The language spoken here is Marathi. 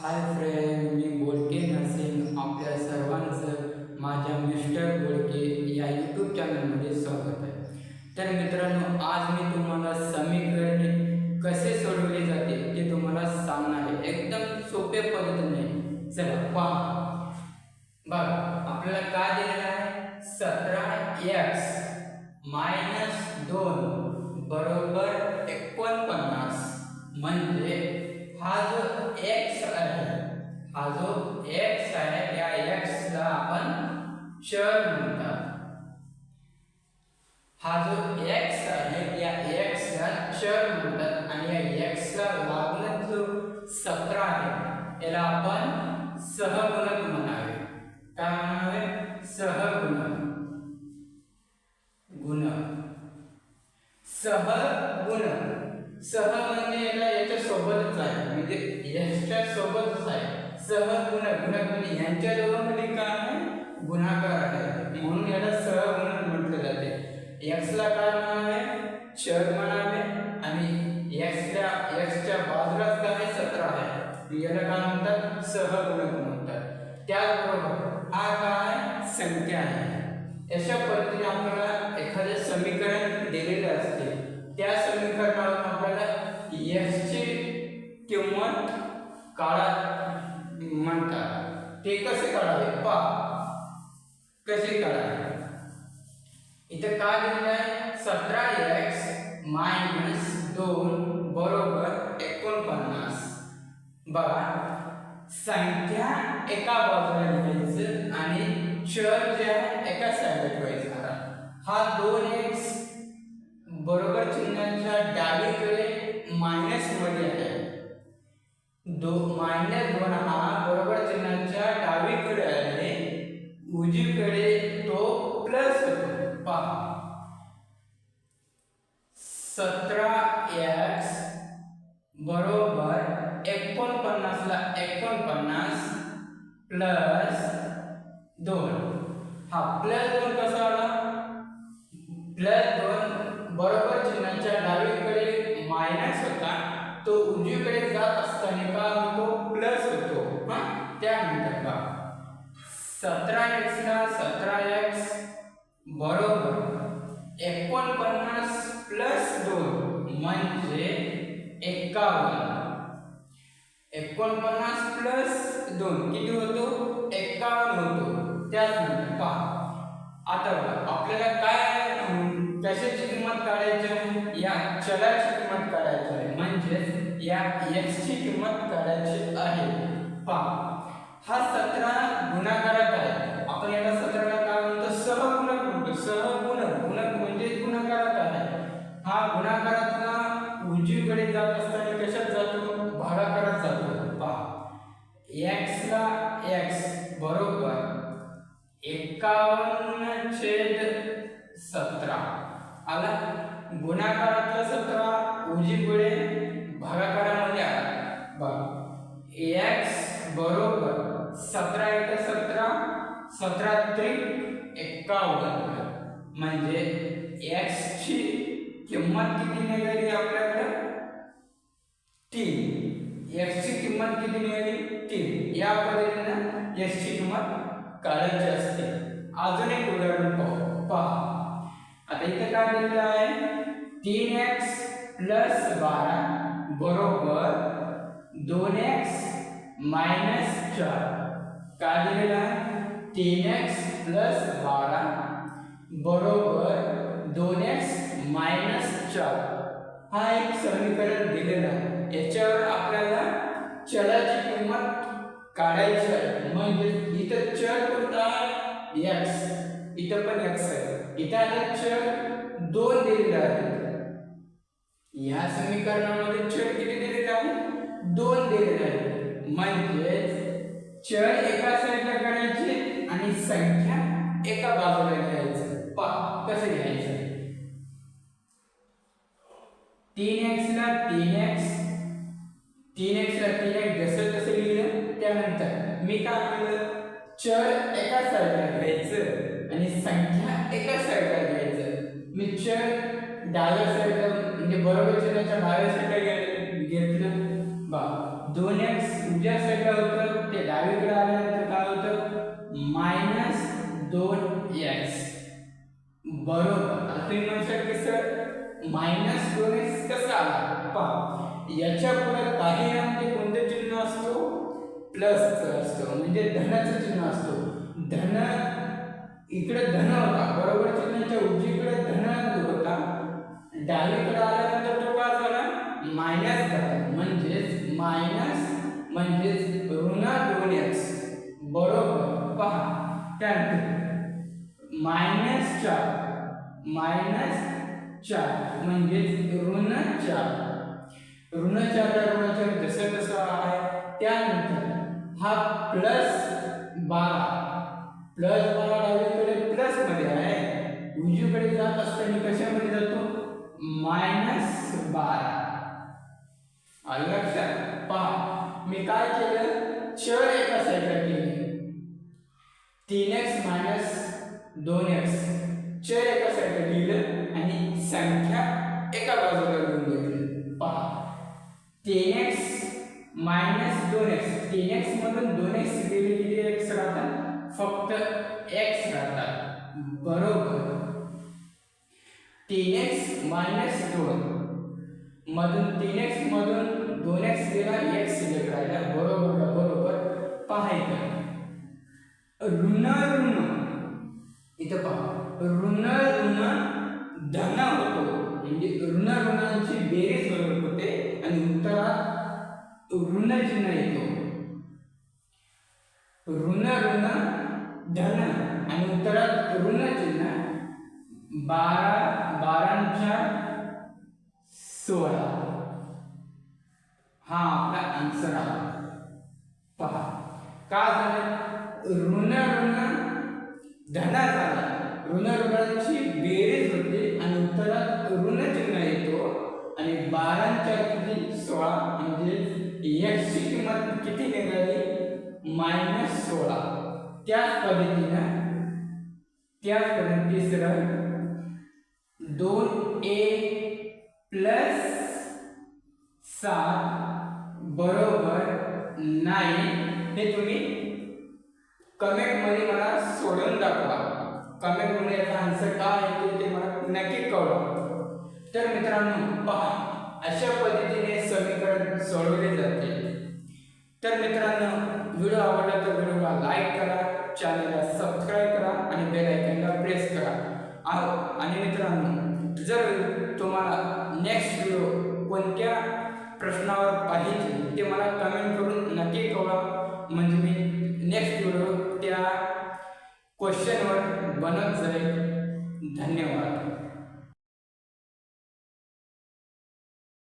हाय फ्रेंड मी बोलके नर्सिंग. आपल्या सर्वांचं माझ्या मिस्टर बोलके या यूट्यूब चॅनलमध्ये स्वागत आहे. तर मित्रांनो आज मी तुम्हाला समीकरणे कसे सोडवले जाते ते तुम्हाला सांगणार आहे. एकदम सोप्या पद्धतीने. चला पहा. बघा आपल्याला काय दिलेलं आहे? सतरा एक्स मायनस दोन बरोबर एकोणपन्नास. म्हणजे हा जो एक्स हा जो एक्स आहे त्या एक्सला आपण चर म्हणतात. हा जो एक्स आहे या एक्सला चर म्हणतात आणि या एक्सला जो सतरा आहे याला आपण सहगुणक म्हणावे. काय म्हणावे? सहगुणक. गुण. सहगुण. सह म्हणजे याला याच्या सोबतच आहे म्हणजे याच्या सोबतच आहे. सहगुणक गुणक म्हणजे यांच्या दोघांमध्ये काय आहे? गुणाकार आहे. म्हणून याला सहगुणक म्हटले जाते. एक्स ला काय म्हणावे चर म्हणावे आणि एक्स च्या एक्स च्या बाजूलाच काय आहे? सतरा आहे. याला काय म्हणतात? सहगुणक म्हणतात. त्याचबरोबर हा काय संख्या आहे. अशा पद्धतीने आपल्याला एखादे समीकरण दिलेले असते. त्या समीकरणावरून आपल्याला x ची किंमत काळात म्हणतात. ते कसे काढावे? पा कसे काढावे? इथं काय दिलेलं आहे सतरा एक्स मायनस दोन बरोबर एकोणपन्नास. बघा. संख्या एका बाजूला लिहायचं आणि चर जे आहे एका साईडला ठेवायचं. आता हा दोन एक्स बरोबर चिन्हाच्या डावीकडे मायनसमध्ये आहे. दो मायनस दोन हा बरोबर चिन्हाच्या डावीकडे आहे उजवीकडे तो प्लस होतो. पहा. सतरा एक्स बरोबर एकोणपन्नासला एकोणपन्नास प्लस दोन. हा प्लस दोन कसा आला? प्लस दोन बरोबर सतरा एक्स ला सतरा एक्स बरोबर एकोणपन्नास प्लस दोन म्हणजे एकावन्न. एकोणपन्नास प्लस दोन किती होतो? एकावन्न होतो. त्याचनंतर पहा. आता बघा आपल्याला काय कशाची किंमत काढायची आहे? या चलाची किंमत काढायची आहे. म्हणजेच या x किंमत काढायची आहे. पहा. हा सतरा गुणाकारक आहे. आपण याला सतराला काय म्हणतो? सहगुणक म्हणतो. सहगुणक. गुणक म्हणजे गुणाकारक आहे. हा गुणाकारातला उजवीकडे जात असताना कशात जातो? भागाकारात जातो. पहा. एक्स ला एक्स बरोबर एकावन्न छेद सतरा. आला? गुणाकारातला सतरा उजवीकडे भागाकारामध्ये आला. बघ. एक्स बरोबर सतरा एक सतरा सतरा त्रिक एकावन्न म्हणजे एक्सची किंमत किती निघाली आपल्याकडे? तीन. एक्स किंमत किती निघाली तीन. या पद्धतीनं एक्स किंमत काढायची असते. अजून एक उदाहरण पाहू. पहा. आता इथे काय दिलेलं आहे? तीन एक्स प्लस बारा बरोबर दोन एक्स मायनस चार. काय दिलेलं आहे तीन एक्स प्लस बारा बरोबर दोन एक्स मायनस चार. हा एक समीकरण दिलेलं आहे. याच्यावर आपल्याला चलाची किंमत काढायची आहे. म्हणजे इथं चल कोणता एक्स इथं पण एक्स आहे. इथं आता चल दोन दिलेला आहे. या समीकरणामध्ये चल किती दिलेला आहे? दोन दिलेला आहे. म्हणजेच चल एका साईडला काढायचे आणि संख्या एका बाजूला घ्यायचं पा कसं घ्यायचं? तीन एक्स ला तीन एक्स तीन एक्स ला तीन एक्स जसं तसं लिहिलं त्यानंतर मी काय म्हणलं? चळ एका साईडला घ्यायचं आणि संख्या एका साईडला घ्यायचं. मी चळ डाव्या साईडला म्हणजे बरोबर चिन्हाच्या डाव्या साईडला घ्यायचं बरोबर. आता तुम्ही म्हणशाल की सर मायनस दोन एक्स कसा आला? पहा याच्यापुढे काही ना कोणते चिन्ह असतो? प्लसचं असतो. म्हणजे धनाचं चिन्ह असतो. धन इकडे धन होता. बरोबर चिन्हाच्या उजवीकडे धन होता. डावीकडे आल्यानंतर तो काय झाला? मायनस झाला. म्हणजेच मायनस म्हणजेच ऋण दोन एक्स बरोबर. पहा त्यानंतर मायनस चार मायनस चार म्हणजेच ऋण चार. ऋण चार ऋणाचार जसं तसं आहे? त्यानंतर हा प्लस बारा. प्लस बारा डावीकडे प्लसमध्ये आहे. उजवीकडे जात असताना कशामध्ये जातो? मायनस बारा. आलं लक्षात? पहा मी काय केलं? चर एका साईडला केली. तीन एक्स मायनस दोन एक्स चेअर एका साईडला लिहिलं आणि संख्या एका बाजूला लिहून घेतली. पहा. टेन एक्स मायनस दोन एक्स टेन एक्स मधून दोन एक्स गेले किती एक्स राहतात? फक्त एक्स राहतात. बरोबर. तीन एक्स मायनस दोन. मधून तीन एक्स मधून दोन एक्स गेला एक्स सिलेक्ट राहिला. बरोबर बरोबर. पाहायचं ऋण ऋण. इथं पहा. ऋण ऋण धन होतो. म्हणजे ऋण ऋणांची बेरीज बरोबर होते आणि उत्तरात ऋण चिन्ह येतो ऋण ऋण धन आणि उत्तरात ऋण चिन्ह बारा बारांच्या सोळा. हा आपला आन्सर आहे. पहा. का झालं? ऋण ऋण धना झाला. ऋण बेरीज होते आणि उत्तरात ऋण चिन्ह येतो आणि बारांच्या किती? सोळा. म्हणजे एक्सची किंमत किती निघाली? मायनस सोळा. त्याच पद्धतीनं त्याच पद्धतीने तिसरं दोन ए प्लस सात बरोबर नाही हे तुम्ही कमेंटमध्ये मला सोडून दाखवा. कमेंटमध्ये याचा आन्सर काय आहे ते मला नक्की कळवा. तर मित्रांनो पहा अशा पद्धतीने समीकरण सोडवले जाते. तर मित्रांनो व्हिडिओ आवडला तर व्हिडिओला लाईक करा चॅनलला सबस्क्राईब करा आणि बेल आयकनला प्रेस करा. आणि मित्रांनो जर तुम्हाला नेक्स्ट व्हिडिओ कोणत्या प्रश्नावर पाहिजे ते मला कमेंट करून नक्की कळवा. म्हणजे मी नेक्स्ट व्हिडिओ त्या क्वेश्चनवर बनत जाईल. धन्यवाद.